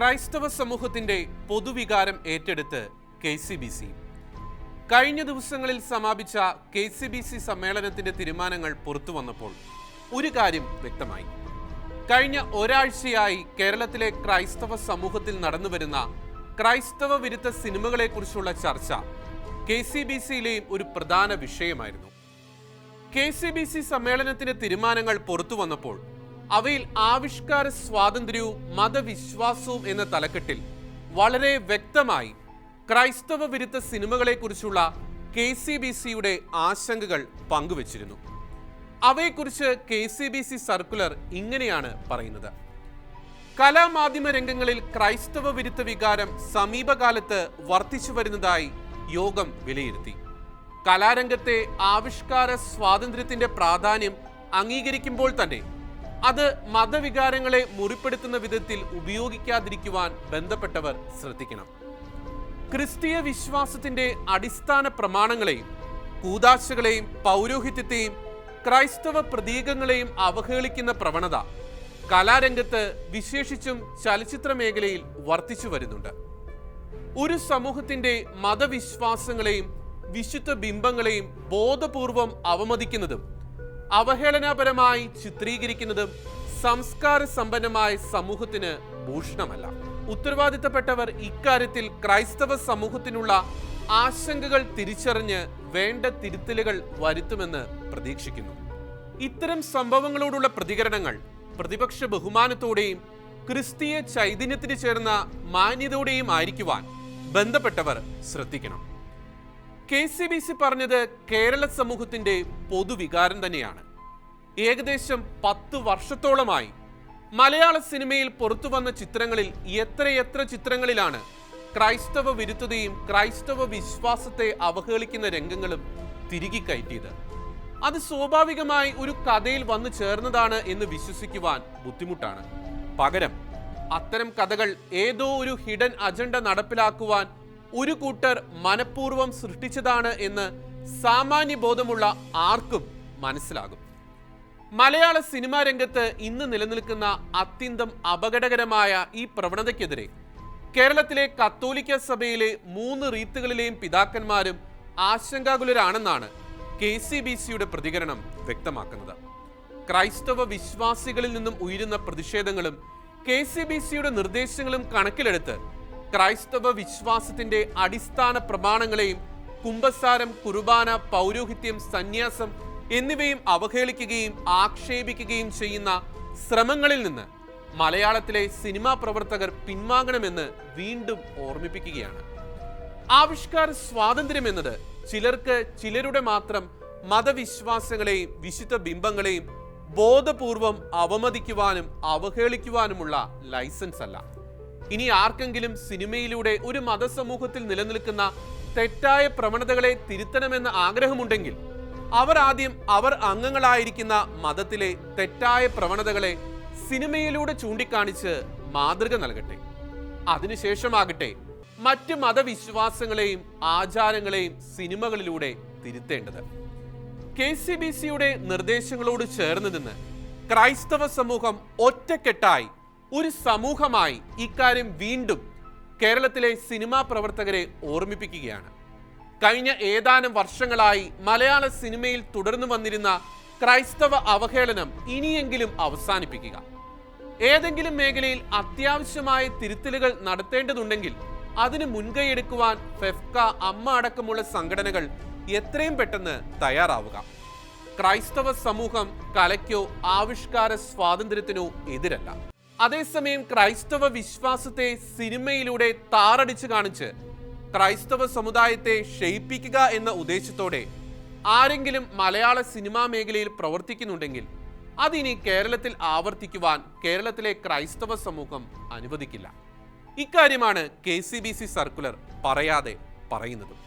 ക്രൈസ്തവ സമൂഹത്തിന്റെ പൊതുവികാരം ഏറ്റെടുത്ത് കെ സി ബി സി. കഴിഞ്ഞ ദിവസങ്ങളിൽ സമാപിച്ച കെ സി ബി സി സമ്മേളനത്തിന്റെ തീരുമാനങ്ങൾ പുറത്തു വന്നപ്പോൾ ഒരു കാര്യം വ്യക്തമായി. കഴിഞ്ഞ ഒരാഴ്ചയായി കേരളത്തിലെ ക്രൈസ്തവ സമൂഹത്തിൽ നടന്നുവരുന്ന ക്രൈസ്തവ വിരുദ്ധ സിനിമകളെക്കുറിച്ചുള്ള ചർച്ച കെ സി ബി സിയിലെയും ഒരു പ്രധാന വിഷയമായിരുന്നു. കെ സി ബി സി സമ്മേളനത്തിന്റെ തീരുമാനങ്ങൾ പുറത്തു വന്നപ്പോൾ അവയിൽ ആവിഷ്കാര സ്വാതന്ത്ര്യവും മതവിശ്വാസവും എന്ന തലക്കെട്ടിൽ വളരെ വ്യക്തമായി ക്രൈസ്തവ വിരുദ്ധ സിനിമകളെക്കുറിച്ചുള്ള കെ സി ബി സിയുടെ ആശങ്കകൾ പങ്കുവച്ചിരുന്നു. അവയെക്കുറിച്ച് K C B C circular ഇങ്ങനെയാണ് പറയുന്നത്. കലാമാധ്യമ രംഗങ്ങളിൽ ക്രൈസ്തവ വിരുദ്ധ വികാരം സമീപകാലത്ത് വർദ്ധിച്ചു വരുന്നതായി യോഗം വിലയിരുത്തി. കലാരംഗത്തെ ആവിഷ്കാര സ്വാതന്ത്ര്യത്തിന്റെ പ്രാധാന്യം അംഗീകരിക്കുമ്പോൾ തന്നെ അത് മതവികാരങ്ങളെ മുറിപ്പെടുത്തുന്ന വിധത്തിൽ ഉപയോഗിക്കാതിരിക്കുവാൻ ബന്ധപ്പെട്ടവർ ശ്രദ്ധിക്കണം. ക്രിസ്തീയ വിശ്വാസത്തിന്റെ അടിസ്ഥാന പ്രമാണങ്ങളെയും കൂതാശകളെയും പൗരോഹിത്യത്തെയും ക്രൈസ്തവ പ്രതീകങ്ങളെയും അവഹേളിക്കുന്ന പ്രവണത കലാരംഗത്ത് വിശേഷിച്ചും ചലച്ചിത്ര മേഖലയിൽ വർദ്ധിച്ചു വരുന്നുണ്ട്. ഒരു സമൂഹത്തിന്റെ മതവിശ്വാസങ്ങളെയും വിശുദ്ധ ബിംബങ്ങളെയും ബോധപൂർവം അവമതിക്കുന്നതും അവഹേളനാപരമായി ചിത്രീകരിക്കുന്നതും സംസ്കാര സമ്പന്നമായ സമൂഹത്തിന് ഭൂഷണമല്ല. ഉത്തരവാദിത്തപ്പെട്ടവർ ഇക്കാര്യത്തിൽ ക്രൈസ്തവ സമൂഹത്തിനുള്ള ആശങ്കകൾ തിരിച്ചറിഞ്ഞ് വേണ്ട തിരുത്തലുകൾ വരുത്തുമെന്ന് പ്രതീക്ഷിക്കുന്നു. ഇത്തരം സംഭവങ്ങളോടുള്ള പ്രതികരണങ്ങൾ പ്രതിപക്ഷ ബഹുമാനത്തോടെയും ക്രിസ്തീയ ചൈതന്യത്തിന് ചേർന്ന മാന്യതയോടെയും ആയിരിക്കുവാൻ ബന്ധപ്പെട്ടവർ ശ്രദ്ധിക്കണം. കെ സി ബി സി പറഞ്ഞത് കേരള സമൂഹത്തിന്റെ പൊതുവികാരം തന്നെയാണ്. ഏകദേശം പത്ത് വർഷത്തോളമായി മലയാള സിനിമയിൽ പുറത്തു വന്ന ചിത്രങ്ങളിൽ എത്രയെത്ര ചിത്രങ്ങളിലാണ് ക്രൈസ്തവ വിരുദ്ധതയും ക്രൈസ്തവ വിശ്വാസത്തെ അവഹേളിക്കുന്ന രംഗങ്ങളും തിരികെ കയറ്റിയത്. അത് സ്വാഭാവികമായി ഒരു കഥയിൽ വന്നു ചേർന്നതാണ് എന്ന് വിശ്വസിക്കുവാൻ ബുദ്ധിമുട്ടാണ്. പകരം അത്തരം കഥകൾ ഏതോ ഒരു ഹിഡൻ അജണ്ട നടപ്പിലാക്കുവാൻ ഒരു കൂട്ടർ മനഃപൂർവം സൃഷ്ടിച്ചതാണ് എന്ന് സാമാന്യ ബോധമുള്ള ആർക്കും മനസ്സിലാകും. മലയാള സിനിമാ രംഗത്ത് ഇന്ന് നിലനിൽക്കുന്ന അത്യന്തം അപകടകരമായ ഈ പ്രവണതയ്ക്കെതിരെ കേരളത്തിലെ കത്തോലിക്ക സഭയിലെ മൂന്ന് റീത്തുകളിലെയും പിതാക്കന്മാരും ആശങ്കാകുലരാണെന്നാണ് കെ സി ബി സിയുടെ പ്രതികരണം വ്യക്തമാക്കുന്നത്. ക്രൈസ്തവ വിശ്വാസികളിൽ നിന്നും ഉയരുന്ന പ്രതിഷേധങ്ങളും കെ സി ബി സിയുടെ നിർദ്ദേശങ്ങളും കണക്കിലെടുത്ത് ക്രൈസ്തവ വിശ്വാസത്തിന്റെ അടിസ്ഥാന പ്രമാണങ്ങളെയും കുംഭസാരം കുർബാന പൗരോഹിത്യം സന്യാസം എന്നിവയും അവഹേളിക്കുകയും ആക്ഷേപിക്കുകയും ചെയ്യുന്ന ശ്രമങ്ങളിൽ നിന്ന് മലയാളത്തിലെ സിനിമാ പ്രവർത്തകർ പിൻവാങ്ങണമെന്ന് വീണ്ടും ഓർമ്മിപ്പിക്കുകയാണ്. ആവിഷ്കാര സ്വാതന്ത്ര്യം എന്നത് ചിലർക്ക് ചിലരുടെ മാത്രം മതവിശ്വാസങ്ങളെയും വിശുദ്ധ ബിംബങ്ങളെയും ബോധപൂർവം അവമതിക്കുവാനും അവഹേളിക്കുവാനുമുള്ള ലൈസൻസ് അല്ല ഇനി ആർക്കെങ്കിലും സിനിമയിലൂടെ ഒരു മതസമൂഹത്തിൽ നിലനിൽക്കുന്ന തെറ്റായ പ്രവണതകളെ തിരുത്തണമെന്ന ആഗ്രഹമുണ്ടെങ്കിൽ അവർ ആദ്യം അവർ അംഗങ്ങളായിരിക്കുന്ന മതത്തിലെ തെറ്റായ പ്രവണതകളെ സിനിമയിലൂടെ ചൂണ്ടിക്കാണിച്ച് മാതൃക നൽകട്ടെ. അതിനുശേഷമാകട്ടെ മറ്റ് മതവിശ്വാസങ്ങളെയും ആചാരങ്ങളെയും സിനിമകളിലൂടെ തിരുത്തേണ്ടത്. കെ സി ബി സിയുടെ നിർദ്ദേശങ്ങളോട് ചേർന്ന് നിന്ന് ക്രൈസ്തവ സമൂഹം ഒറ്റക്കെട്ടായി ഒരു സമൂഹമായി ഇക്കാര്യം വീണ്ടും കേരളത്തിലെ സിനിമാ പ്രവർത്തകരെ ഓർമ്മിപ്പിക്കുകയാണ്. കഴിഞ്ഞ ഏതാനും വർഷങ്ങളായി മലയാള സിനിമയിൽ തുടർന്നു വന്നിരുന്ന ക്രൈസ്തവ അവഹേളനം ഇനിയെങ്കിലും അവസാനിപ്പിക്കുക. ഏതെങ്കിലും മേഖലയിൽ അത്യാവശ്യമായ തിരുത്തലുകൾ നടത്തേണ്ടതുണ്ടെങ്കിൽ അതിന് മുൻകൈയെടുക്കുവാൻ ഫെഫ്ക അമ്മ അടക്കമുള്ള സംഘടനകൾ എത്രയും പെട്ടെന്ന് തയ്യാറാവുക. ക്രൈസ്തവ സമൂഹം കലയ്ക്കോ ആവിഷ്കാര സ്വാതന്ത്ര്യത്തിനോ എതിരല്ല. അതേസമയം ക്രൈസ്തവ വിശ്വാസത്തെ സിനിമയിലൂടെ താറടിച്ച് കാണിച്ച് ക്രൈസ്തവ സമുദായത്തെ ക്ഷയിപ്പിക്കുക എന്ന ഉദ്ദേശത്തോടെ ആരെങ്കിലും മലയാള സിനിമാ മേഖലയിൽ പ്രവർത്തിക്കുന്നുണ്ടെങ്കിൽ അതിനി കേരളത്തിൽ ആവർത്തിക്കുവാൻ കേരളത്തിലെ ക്രൈസ്തവ സമൂഹം അനുവദിക്കില്ല. ഇക്കാര്യമാണ് K C B C circular പറയാതെ പറയുന്നതും.